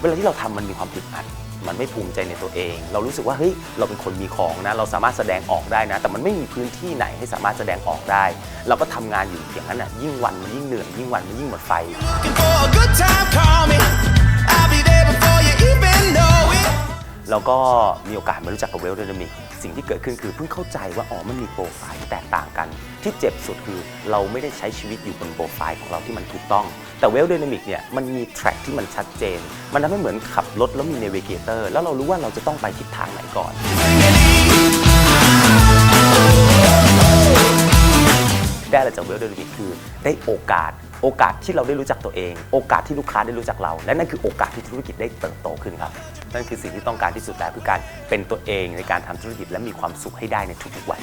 เวลาที่เราทำมันมีความอึดอัด มันไม่ภูมิใจในตัวเอง เรารู้สึกว่าเฮ้ยเราเป็นคนมีของนะ เราสามารถแสดงออกได้นะ แต่มันไม่มีพื้นที่ไหนให้สามารถแสดงออกได้ เราก็ทำงานอยู่อย่างนั้นอะยิ่งวันมันยิ่งเหนื่อยยิ่งวันมันยิ่งหมดไฟ แล้วก็มีโอกาสมารู้จักกับเวลเดนามิกสิ่งที่เกิดขึ้นคือเพิ่งเข้าใจว่าอ๋อมันมีโปรไฟล์ที่แตกต่างกัน ที่เจ็บสุดคือเราไม่ได้ใช้ชีวิตอยู่บนโปรไฟล์ของเราที่มันถูกต้อง แต่เวลเดนามิกเนี่ยมันมีแทร็กที่มันชัดเจน มันทำให้เหมือนขับรถแล้วมีเนวิเกเตอร์แล้วเรารู้ว่าเราจะต้องไปทิศทางไหนก่อนได้อะไรจากเวลเดนามิกคือได้โอกาส โอกาสที่เราได้รู้จักตัวเอง โอกาสที่ลูกค้าได้รู้จักเรา และนั่นคือโอกาสที่ธุรกิจได้เติบโตขึ้นครับ นั่นคือสิ่งที่ต้องการที่สุดแล้วคือการเป็นตัวเองในการทำธุรกิจและมีความสุขให้ได้ในทุกๆวัน